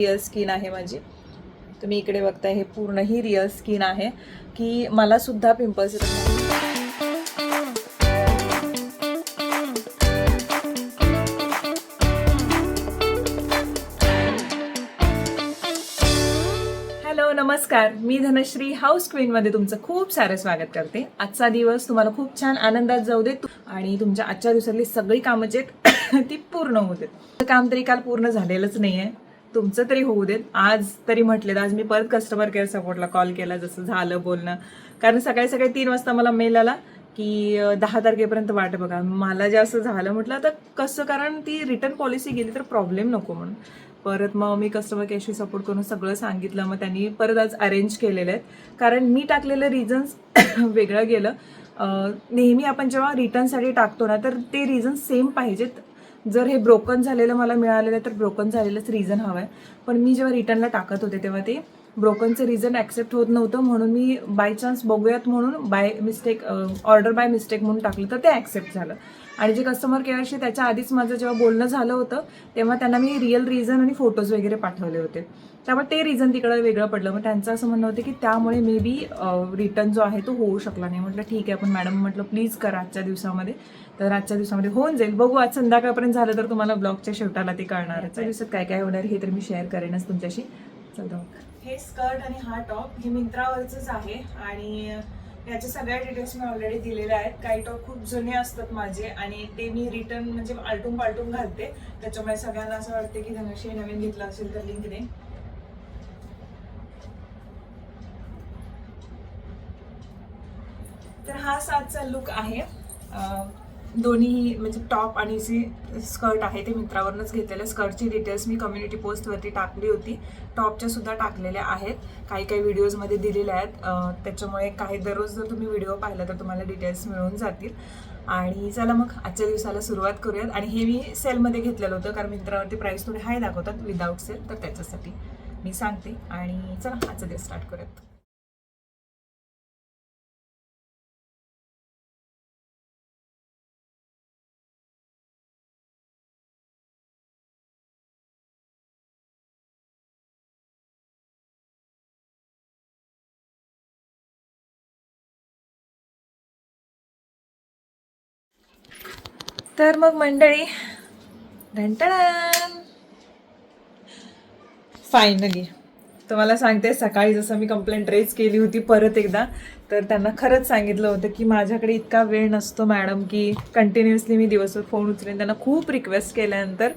Real skin आहे माझी. तुम्ही इकडे बघताय हे पूर्ण ही रिअल स्किन आहे. की मला सुद्धा पिंपल्स हॅलो नमस्कार. मी धनश्री हाऊस क्वीनमध्ये तुमचं खूप सारं स्वागत करते. आजचा दिवस तुम्हाला खूप छान आनंदात जाऊ देत आणि तुमच्या आजच्या दिवसातली सगळी कामं जे आहेत ती पूर्ण होऊ देत. काम तरी काल पूर्ण झालेलंच नाही आहे तुमचं तरी होऊ देत. आज तरी म्हटलेत आज मी परत कस्टमर केअर सपोर्टला कॉल केला जसं झालं बोलणं. कारण सकाळी सकाळी तीन वाजता मला मेल आला की दहा तारखेपर्यंत वाट बघा. मला जे असं झालं म्हटलं आता कसं? कारण ती रिटर्न पॉलिसी गेली तर प्रॉब्लेम नको म्हणून. परत मग मी कस्टमर केअरशी सपोर्ट करून सगळं सांगितलं. मग त्यांनी परत आज अरेंज केलेले आहेत. कारण मी टाकलेलं रिझन्स वेगळं गेलं. नेहमी आपण जेव्हा रिटर्नसाठी टाकतो ना तर ते रिझन सेम पाहिजेत. जर हे ब्रोकन झालेलं मला मिळालेलं आहे तर ब्रोकन झालेलंच रिझन हवं आहे पण मी जेव्हा रिटर्नला टाकत होते तेव्हा ते ब्रोकनचं रिझन ॲक्सेप्ट होत नव्हतं म्हणून मी बाय चान्स बघूयात म्हणून by mistake order by mistake म्हणून टाकलं तर ते ॲक्सेप्ट झालं. आणि जे कस्टमर केअरशी त्याच्या आधीच माझं जेव्हा बोलणं झालं होतं तेव्हा त्यांना मी रिअल रिझन आणि फोटोज वगैरे पाठवले होते. त्यामुळे ते रिझन तिकडं वेगळं पडलं. मग त्यांचं असं म्हणणं होतं की त्यामुळे मे बी रिटर्न जो आहे तो होऊ शकला नाही. म्हटलं ठीक आहे पण मॅडम म्हटलं प्लीज करा आजच्या दिवसामध्ये. तर आजच्या दिवसामध्ये होऊन जाईल. बघू आज संध्याकाळपर्यंत झालं तर तुम्हाला ब्लॉगच्या शेवटाला ते कळणार. आजच्या दिवसात काय काय होणार हे तर मी शेअर करेनच तुमच्याशी. चला हे स्कर्ट आणि हा टॉप हे मिंत्रावरच आहे. आणि ह्याच्या सगळ्या डिटेल्स मी ऑलरेडी दिलेल्या आहेत. काही टॉप खूप जुने असतात माझे आणि ते मी रिटर्न म्हणजे आलटून पालटून घालते. त्याच्यामुळे सगळ्यांना असं वाटते की धनुषी नवीन घेतला असेल तर लिंक देईन तर हा सातचा लुक आहे. दोन्ही म्हणजे टॉप आणि जी स्कर्ट आहे ते मित्रावरूनच घेतलेलं. स्कर्टची डिटेल्स मी कम्युनिटी पोस्टवरती टाकली होती. टॉपच्या सुद्धा टाकलेल्या आहेत. काही काही व्हिडिओजमध्ये दिलेल्या आहेत. त्याच्यामुळे काही दररोज जर तुम्ही व्हिडिओ पाहिला तर तुम्हाला डिटेल्स मिळून जातील. आणि चला मग आजच्या दिवसाला सुरुवात करूयात. आणि हे मी सेलमध्ये घेतलेलं होतं कारण मित्रावरती प्राईस थोडी हाय दाखवतात. विदाऊट सेल तर त्याच्यासाठी मी सांगते. आणि चला आजचा दिवस स्टार्ट करूयात. तर मग मंडळी ढंटण फायनली तुम्हाला सांगते सकाळी जसं मी कंप्लेंट रेज केली होती परत एकदा तर त्यांना खरंच सांगितलं होतं की माझ्याकडे इतका वेळ नसतो मॅडम की कंटिन्युअसली मी दिवसभर फोन उचलेन. त्यांना खूप रिक्वेस्ट केल्यानंतर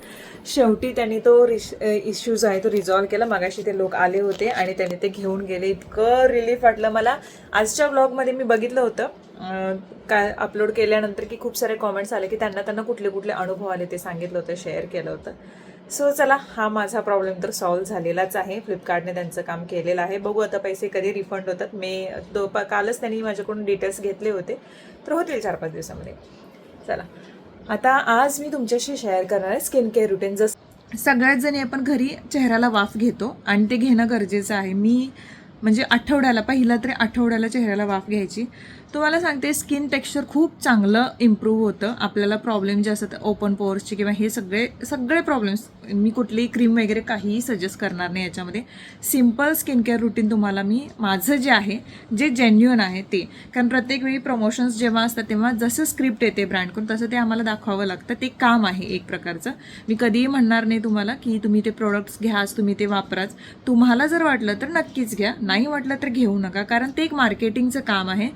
शेवटी त्यांनी तो रिश इश्यू जो आहे तो रिझॉल्व्ह केला. मागाशी ते लोक आले होते आणि त्यांनी ते घेऊन गेले. इतकं रिलीफ वाटलं मला. आजच्या ब्लॉगमध्ये मी बघितलं होतं काय अपलोड केल्यानंतर की खूप सारे कॉमेंट्स आले की त्यांना त्यांना कुठले कुठले अनुभव आले ते सांगितलं होतं शेअर केलं होतं. सो चला हा माझा प्रॉब्लेम तर सॉल्व्ह झालेलाच आहे. फ्लिपकार्टने त्यांचं काम केलेलं आहे. बघू आता पैसे कधी रिफंड होतात. मे दो प- कालच त्यांनी माझ्याकडून डिटेल्स घेतले होते. तर होतील चार पाच दिवसामध्ये. चला. आता आज मी तुमच्याशी शेअर करणार आहे स्किन केअर रुटीन जसं सगळ्यात जणी आपण घरी चेहऱ्याला वाफ घेतो आणि ते घेणं गरजेचं आहे. मी म्हणजे आठवड्याला पहिला तरी आठवड्याला चेहऱ्याला वाफ घ्यायची. तुम्हाला सांगते स्किन टेक्स्चर खूप चांगलं इम्प्रूव्ह होतं. आपल्याला प्रॉब्लेम जे असतात ओपन पोअर्सचे किंवा हे सगळे सगळे प्रॉब्लेम्स मी कुठलीही क्रीम वगैरे काहीही सजेस्ट करणार नाही याच्यामध्ये. सिंपल स्किन केअर रुटीन तुम्हाला मी माझं जे आहे जे जेन्युअन आहे ते. कारण प्रत्येक वेळी प्रमोशन्स जेव्हा असतात तेव्हा जसं स्क्रिप्ट येते ब्रँडकडून तसं ते आम्हाला दाखवावं लागतं. ते काम आहे एक प्रकारचं. मी कधीही म्हणणार नाही तुम्हाला की तुम्ही ते प्रोडक्ट्स घ्याच तुम्ही ते वापराच. तुम्हाला जर वाटलं तर नक्कीच घ्या. नाही वाटलं तर घेऊ नका. कारण ते एक मार्केटिंगचं काम आहे.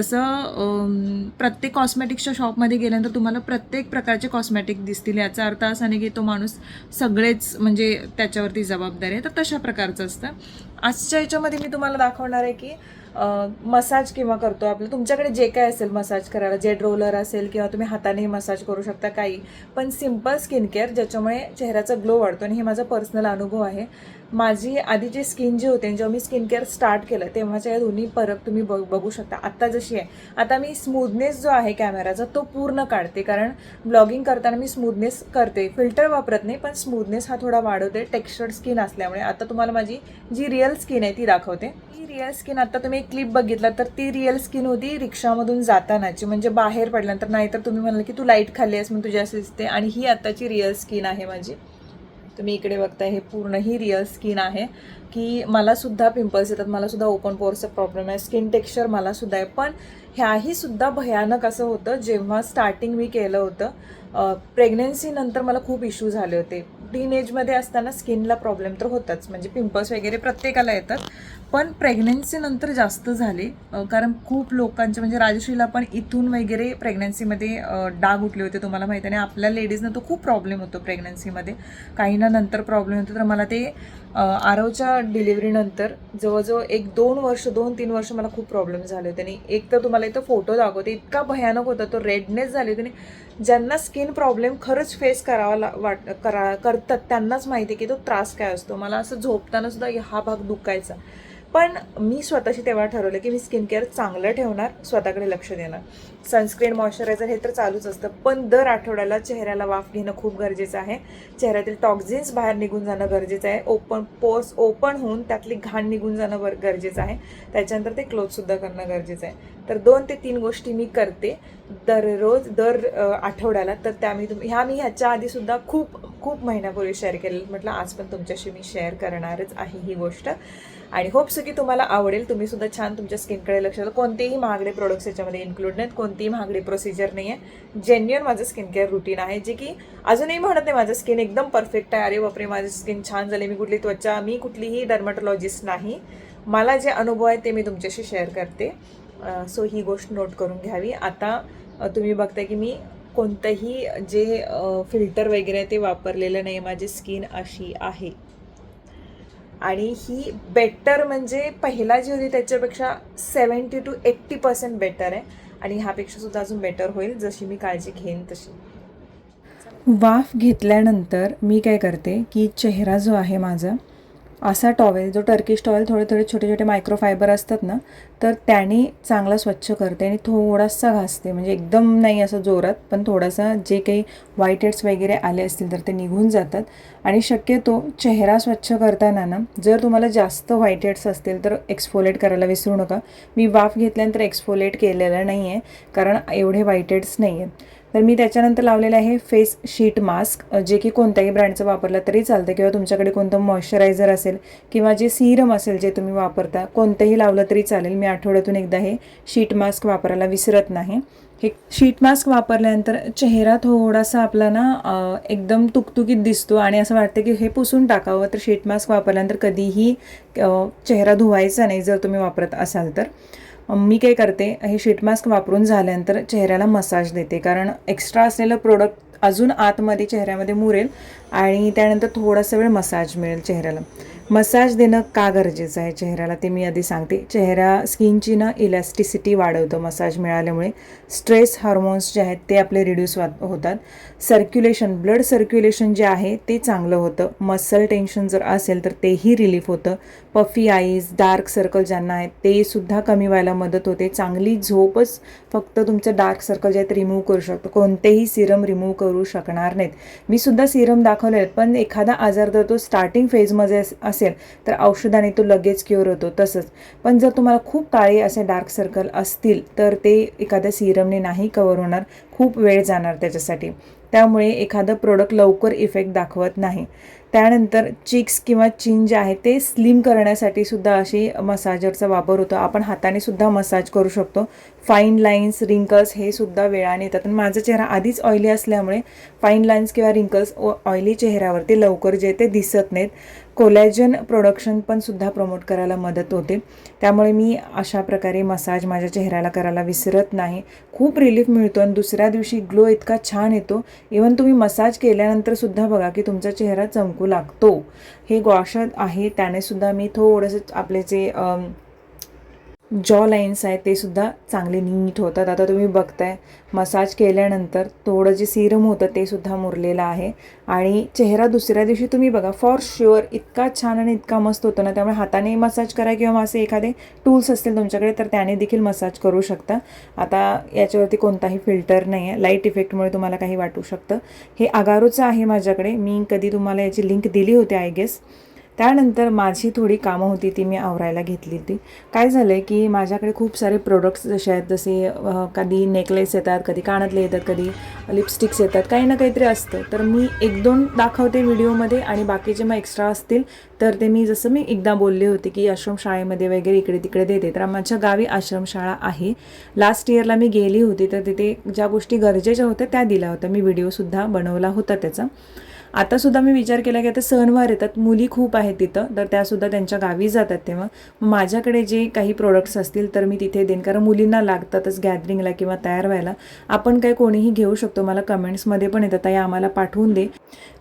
जसं प्रत्येक कॉस्मॅटिक्सच्या शॉपमध्ये गेल्यानंतर तुम्हाला प्रत्येक प्रकारचे कॉस्मॅटिक दिसतील. याचा अर्थ असा नाही की तो माणूस सगळेच म्हणजे त्याच्यावरती जबाबदारी आहे. तर तशा प्रकारचं असतं. आजच्या याच्यामध्ये मी तुम्हाला दाखवणार आहे की मसाज किंवा करतो आपलं. तुमच्याकडे जे काय असेल मसाज करायला जेट रोलर असेल किंवा तुम्ही हाताने मसाज करू शकता काही पण सिंपल स्किन केअर ज्याच्यामुळे चेहऱ्याचा ग्लो वाढतो आणि हे माझा पर्सनल अनुभव आहे. माझी आधीची स्किन जी होते जेव्हा मी स्किन केअर स्टार्ट केलं तेव्हाच्या या दोन्ही फरक तुम्ही बघ बघू शकता. आत्ता जशी आहे. आता मी स्मूदनेस जो आहे कॅमेराचा तो पूर्ण काढते. कारण ब्लॉगिंग करताना मी स्मूदनेस करते. फिल्टर वापरत नाही पण स्मूदनेस हा थोडा वाढवते. टेक्स्चर्ड स्किन असल्यामुळे. आता तुम्हाला माझी जी रिअल स्किन आहे ती दाखवते. ही रिअल स्किन आता तुम्ही एक क्लिप बघितला तर ती रिअल स्किन होती रिक्षामधून जातानाची. म्हणजे बाहेर पडल्यानंतर नाहीतर तुम्ही म्हणाल की तू लाइट खाल्ली आहेस म्हणून तुझी अशी दिसते. आणि ही आत्ताची रिअल स्किन आहे माझी. तुम्ही इकडे बघताय हे पूर्ण ही रिअल स्किन आहे. की मलासुद्धा पिंपल्स येतात मला सुद्धा ओपन पोअर्सचा प्रॉब्लेम आहे. स्किन टेक्स्चर मलासुद्धा आहे. पण ह्याही सुद्धा भयानक असं होतं जेव्हा स्टार्टिंग मी केलं होतं प्रेग्नन्सीनंतर मला खूप इश्यू झाले होते. टीन एजमध्ये असताना स्किनला प्रॉब्लेम तर होताच. म्हणजे पिंपल्स वगैरे प्रत्येकाला येतात. पण प्रेग्नन्सीनंतर जास्त झाले. कारण खूप लोकांचे म्हणजे राजश्रीला पण इथून वगैरे प्रेग्नन्सीमध्ये डाग उठले होते तुम्हाला माहिती आणि आपल्या लेडीजना तो खूप प्रॉब्लेम होतो प्रेग्नन्सीमध्ये काहींना नंतर प्रॉब्लेम होतो. तर मला ते आरवच्या डिलिव्हरीनंतर जवळजवळ एक दोन वर्ष दोन तीन वर्ष मला खूप प्रॉब्लेम झाले होते. आणि एक तर तुम्हाला इथं फोटो दाखवते. इतका भयानक होता. तो रेडनेस झाले होते. आणि ज्यांना स्किन प्रॉब्लेम खरंच फेस करावा ला वाट करा करतात त्यांनाच माहिती आहे की तो त्रास काय असतो. मला असं झोपताना सुद्धा हा भाग दुखायचा. पण मी स्वतःशी तेव्हा ठरवलं की मी स्किन केअर चांगलं ठेवणार स्वतःकडे लक्ष देणार. सनस्क्रीन मॉइश्चरायझर हे तर चालूच असतं पण दर आठवड्याला चेहऱ्याला वाफ घेणं खूप गरजेचं आहे. चेहऱ्यातील टॉक्झिन्स बाहेर निघून जाणं गरजेचं आहे. ओपन पोर्स ओपन होऊन त्यातली घाण निघून जाणं बर गरजेचं आहे. त्याच्यानंतर ते क्लोजसुद्धा करणं गरजेचं आहे. तर दोन ते तीन गोष्टी मी करते. दररोज दर आठवड्याला तर त्या मी तुम ह्या मी ह्याच्या आधीसुद्धा खूप खूप महिन्यापूर्वी शेअर केलेलं. म्हटलं आज पण तुमच्याशी मी शेअर करणारच आहे ही गोष्ट. आणि होप की तुम्हाला आवडेल. तुम्हीसुद्धा छान तुमच्या स्किनकडे लक्ष द्या. कोणतेही महागडे प्रोडक्ट्स याच्यामध्ये इन्क्लूड नाहीत. कोण कोणतीही महागडी प्रोसिजर नाही आहे जेन्युअन माझं स्किन केअर रुटीन आहे. जे की अजूनही म्हणत नाही माझं स्किन एकदम परफेक्ट आहे. अरे बापरे माझं स्किन छान झाले मी कुठली त्वचा मी कुठलीही डर्मॅटोलॉजिस्ट नाही. मला जे अनुभव आहे ते मी तुमच्याशी शेअर करते. सो ही गोष्ट नोट करून घ्यावी. आता तुम्ही बघताय की मी कोणतंही जे फिल्टर वगैरे आहे ते वापरलेलं नाही माझी स्किन अशी आहे. आणि ही बेटर म्हणजे पहिला जी होती त्याच्यापेक्षा seventy to eighty percent better आहे. आणि ह्यापेक्षा सुद्धा अजून बेटर होईल जशी मी काळजी घेईन तशी. वाफ घेतल्यानंतर मी काय करते की चेहरा जो आहे माझा असा टॉवेल जो टर्किश टॉवेल थोडे थोडे छोटे छोटे मायक्रोफायबर असतात ना तर त्याने चांगला स्वच्छ करते आणि थोडासा घासते. म्हणजे एकदम नाही असं जोरात पण थोडासा जे काही व्हाईट हेड्स वगैरे आले असतील तर ते निघून जातात. आणि शक्यतो चेहरा स्वच्छ करताना ना जर तुम्हाला जास्त व्हाईट हेड्स असतील तर एक्सफोलेट करायला विसरू नका. मी वाफ घेतल्यानंतर एक्सफोलेट केलेलं नाही आहे कारण एवढे व्हाईट हेड्स नाही आहेत तर मी त्याच्यानंतर लावलेलं आहे फेस शीट मास्क जे की कोणत्याही ब्रँडचं वापरलं तरी चालतं. किंवा तुमच्याकडे कोणतं मॉइश्चरायझर असेल किंवा जे सीरम असेल जे तुम्ही वापरता कोणतंही लावलं तरी चालेल. मी आठवड्यातून एकदा हे शीट मास्क वापरायला विसरत नाही. हे शीट मास्क वापरल्यानंतर चेहरा थोडासा आपला ना एकदम तुकतुकीत दिसतो आणि असं वाटतं की हे पुसून टाकावं. तर शीट मास्क वापरल्यानंतर कधीही चेहरा धुवायचा नाही जर तुम्ही वापरत असाल तर. मी काय करते हे शीट मास्क वापरून झाल्यानंतर चेहऱ्याला मसाज देते. कारण एक्स्ट्रा असलेलं प्रोडक्ट अजून आतमध्ये चेहऱ्यामध्ये मुरेल आणि त्यानंतर थोडासा वेळ मसाज मिळेल चेहऱ्याला. मसाज देणं का गरजेचं आहे चेहऱ्याला ते मी आधी सांगते. चेहरा स्किनची ना इलॅस्टिसिटी वाढवतं मसाज मिळाल्यामुळे. स्ट्रेस हार्मोन्स जे आहेत ते आपले रिड्यूस होतात. सर्क्युलेशन ब्लड सर्क्युलेशन जे आहे ते चांगलं होतं. मसल टेन्शन जर असेल तर तेही रिलीफ होतं. पफी आईज डार्क सर्कल ज्यांना आहेत ते सुद्धा कमी व्हायला मदत होते. चांगली झोपच फक्त तुमचं डार्क सर्कल जे आहेत रिमूव्ह करू शकतो. कोणतेही सिरम रिमूव्ह करू शकणार नाहीत. मी सुद्धा सिरम दाखवले आहेत पण एखादा आजार जर तो स्टार्टिंग फेजमध्ये असेल असेल तर औषधाने तो लगेच क्युअर होतो तसंच. पण जर तुम्हाला खूप काळे असे डार्क सर्कल असतील तर ते एखाद्या सिरमने नाही कवर होणार खूप वेळ जाणार त्याच्यासाठी. त्यामुळे एखादं प्रोडक्ट लवकर इफेक्ट दाखवत नाही. त्यानंतर चिक्स किंवा चिन जे आहे ते स्लिम करण्यासाठी सुद्धा अशी मसाजरचा वापर होतो. आपण हाताने सुद्धा मसाज करू शकतो. फाईन लाईन्स रिंकल्स हे सुद्धा वेळाने येतात. आणि माझा चेहरा आधीच ऑइली असल्यामुळे फाईन लाईन्स किंवा रिंकल्स ऑइली चेहऱ्यावरती लवकर जे ते दिसत नाहीत. कोलॅजन प्रोडक्शन पण सुद्धा प्रमोट करायला मदत होते. त्यामुळे मी अशा प्रकारे मसाज माझ्या चेहऱ्याला करायला विसरत नाही. खूप रिलीफ मिळतो आणि दुसऱ्या दिवशी ग्लो इतका छान येतो. इवन तुम्ही मसाज केल्यानंतर सुद्धा बघा की तुमचा चेहरा चमकू लागतो. हे औषध आहे. त्याने सुद्धा मी थोडंसं आपले जे जॉ लाईन्स आहेत ते सुद्धा चांगले नीट होतात. आता तुम्ही बघताय मसाज केल्यानंतर थोडं जे सिरम होतं ते सुद्धा मुरलेलं आहे. आणि चेहरा दुसऱ्या दिवशी तुम्ही बघा फॉर शुअर इतका छान आणि इतका मस्त होतो ना त्यामुळे हाताने मसाज करा किंवा मग असे एखादे टूल्स असतील तुमच्याकडे तर त्याने देखील मसाज करू शकता. आता याच्यावरती कोणताही फिल्टर नाही आहे लाइट इफेक्टमुळे तुम्हाला काही वाटू शकतं. हे अगारोचं आहे माझ्याकडे. मी कधी तुम्हाला याची लिंक दिली होती आय गेस त्यानंतर माझी थोडी कामं होती ती मी आवरायला घेतली होती. काय झालं आहे की माझ्याकडे खूप सारे प्रोडक्ट्स जसे आहेत जसे कधी नेकलेस येतात कधी कानातले येतात कधी लिपस्टिक्स येतात काही ना काहीतरी असतं. तर मी एक दोन दाखवते व्हिडिओमध्ये आणि बाकीचे मग एक्स्ट्रा असतील तर ते मी जसं मी एकदा बोलले होते की आश्रमशाळेमध्ये वगैरे इकडे तिकडे देते. तर माझ्या गावी आश्रमशाळा आहे. लास्ट इयरला मी गेली होती तर तिथे ज्या गोष्टी गरजेच्या होत्या त्या दिल्या होत्या. मी व्हिडिओसुद्धा बनवला होता त्याचा. आता सुद्धा मी विचार केला की आता सणवार येतात मुली खूप आहेत तिथं तर त्यासुद्धा त्यांच्या गावी जातात तेव्हा. माझ्याकडे जे काही प्रोडक्ट्स असतील तर मी तिथे देईन. कारण मुलींना लागतातच गॅदरिंगला किंवा तयार व्हायला. आपण काही कोणीही घेऊ शकतो मला कमेंट्समध्ये पण येतात ताई आम्हाला पाठवून दे.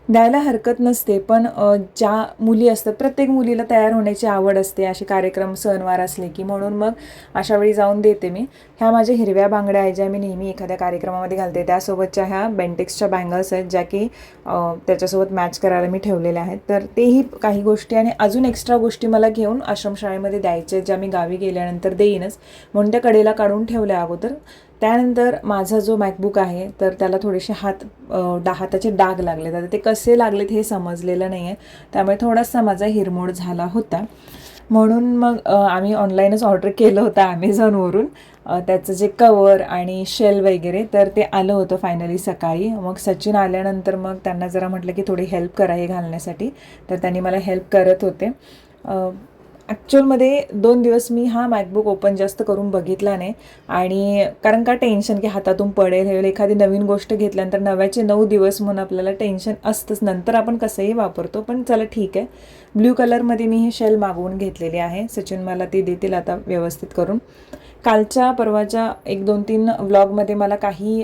द्यायला हरकत नसते पण ज्या मुली असतात प्रत्येक मुलीला तयार होण्याची आवड असते असे कार्यक्रम सणवार असले की म्हणून मग अशा वेळी जाऊन देते मी. ह्या माझ्या हिरव्या बांगड्या आहेत ज्या मी नेहमी एखाद्या कार्यक्रमामध्ये घालते. त्यासोबतच्या ह्या बेंटेक्सच्या बँगल्स आहेत ज्या की त्याच्यासोबत मॅच करायला मी ठेवलेल्या आहेत. तर तेही काही गोष्टी आणि अजून एक्स्ट्रा गोष्टी मला घेऊन आश्रमशाळेमध्ये द्यायच्या आहेत, ज्या मी गावी गेल्यानंतर देईनच. म्हणून त्या कडेला काढून ठेवल्या अगोदर. त्यानंतर माझा जो मॅकबुक आहे तर त्याला थोडेसे हात डा हाताचे डाग लागले तर ते कसे लागलेत हे समजलेलं नाही आहे त्यामुळे थोडासा माझा हिरमोड झाला होता. म्हणून मग आम्ही ऑनलाईनच ऑर्डर केलं होतं ॲमेझॉनवरून त्याचं जे कवर आणि शेल वगैरे तर ते आलं होतं फायनली सकाळी. मग सचिन आल्यानंतर मग त्यांना जरा म्हटलं की थोडी हेल्प करा हे घालण्यासाठी. तर त्यांनी मला हेल्प करत होते. ॲक्च्युअलमध्ये दोन दिवस मी हा मॅकबुक ओपन जास्त करून बघितला नाही. आणि कारण का टेन्शन की हातातून पडेल हे एखादी नवीन गोष्ट घेतल्यानंतर नव्याचे नऊ दिवस म्हणून आपल्याला टेन्शन असतंच. नंतर आपण कसंही वापरतो पण चला ठीक आहे. ब्ल्यू कलरमध्ये मी ही शेल मागवून घेतलेली आहे. सचिन मला ती देतील आता व्यवस्थित करून. कालच्या परवाच्या एक दोन तीन व्लॉगमध्ये मला काही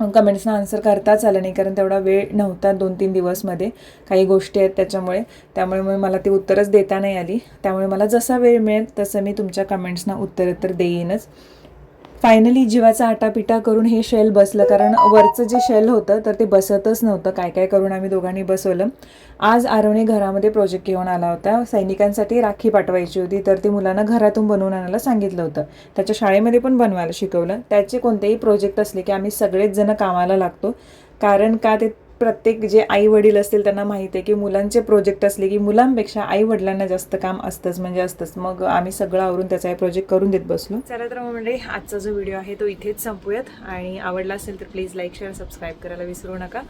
कमेंट्सना आन्सर करताच आलं नाही कारण तेवढा वेळ नव्हता दोन तीन दिवसमध्ये. काही गोष्टी आहेत त्याच्यामुळे. त्यामुळे मग मला ती उत्तरच देता नाही आली. त्यामुळे मला जसा वेळ मिळेल तसं मी तुमच्या कमेंट्सना उत्तरं तर देईनच. फायनली जीवाचा आटापिटा करून हे शेल बसलं. कारण वरचं जे शेल होतं तर ते बसतच नव्हतं. काय काय करून आम्ही दोघांनी बसवलं. आज आरवणे घरामध्ये प्रोजेक्ट घेऊन आला होता. सैनिकांसाठी राखी पाठवायची होती. तर ती मुलांना घरातून बनवून आणायला सांगितलं होतं. त्याच्या शाळेमध्ये पण बनवायला शिकवलं. त्याचे कोणतेही प्रोजेक्ट असले की आम्ही सगळेच जण कामाला लागतो. कारण का ते प्रत्येक जे आई वडील असतील त्यांना माहिती आहे की मुलांचे प्रोजेक्ट असले की मुलांपेक्षा आई वडिलांना जास्त काम असतंच म्हणजे असतंच. मग आम्ही सगळं आवरून त्याचा प्रोजेक्ट करून देत बसलो. चला तर मग म्हणजे आजचा जो व्हिडिओ आहे तो इथेच संपूयात. आणि आवडला असेल तर प्लीज लाईक शेअर सबस्क्राईब करायला विसरू नका.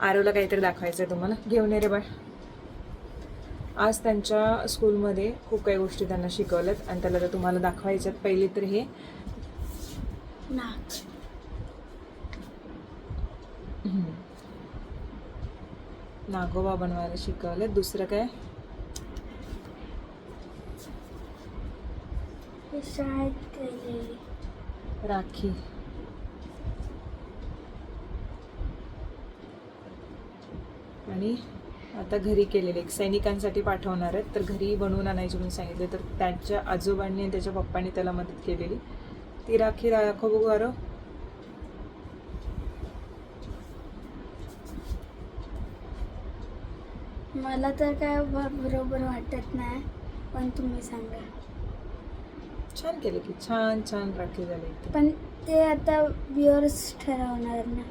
आरोला काहीतरी दाखवायचं आहे तुम्हाला. घेऊन ये रे बाळ. आज त्यांच्या स्कूलमध्ये खूप काही गोष्टी त्यांना शिकवल्यात आणि त्याला त्या तुम्हाला दाखवायच्यात. पहिली तर हे. नाक. नागोबा बनवायला शिकवलं. दुसरं काय? राखी. आणि आता घरी केलेले एक सैनिकांसाठी पाठवणार आहेत. तर घरी बनवून आणायची म्हणून सांगितले. तर त्यांच्या आजोबांनी आणि त्याच्या पप्पांनी त्याला मदत केलेली. ती राखी राखो बघू मला तर काय बरोबर वाटत नाही पण तुम्ही सांगा. छान केलं की छान छान राखी झाली. पण ते आता व्ह्युअर्स ठरवणार ना.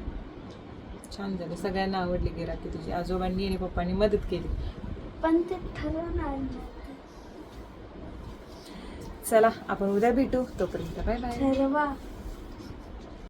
छान झालं. सगळ्यांना आवडली की राखी तुझी. आजोबांनी आणि पप्पांनी मदत केली. पण ते ठरवणार ना चला आपण उद्या भेटू. तोपर्यंत बाय बाय ठरवा.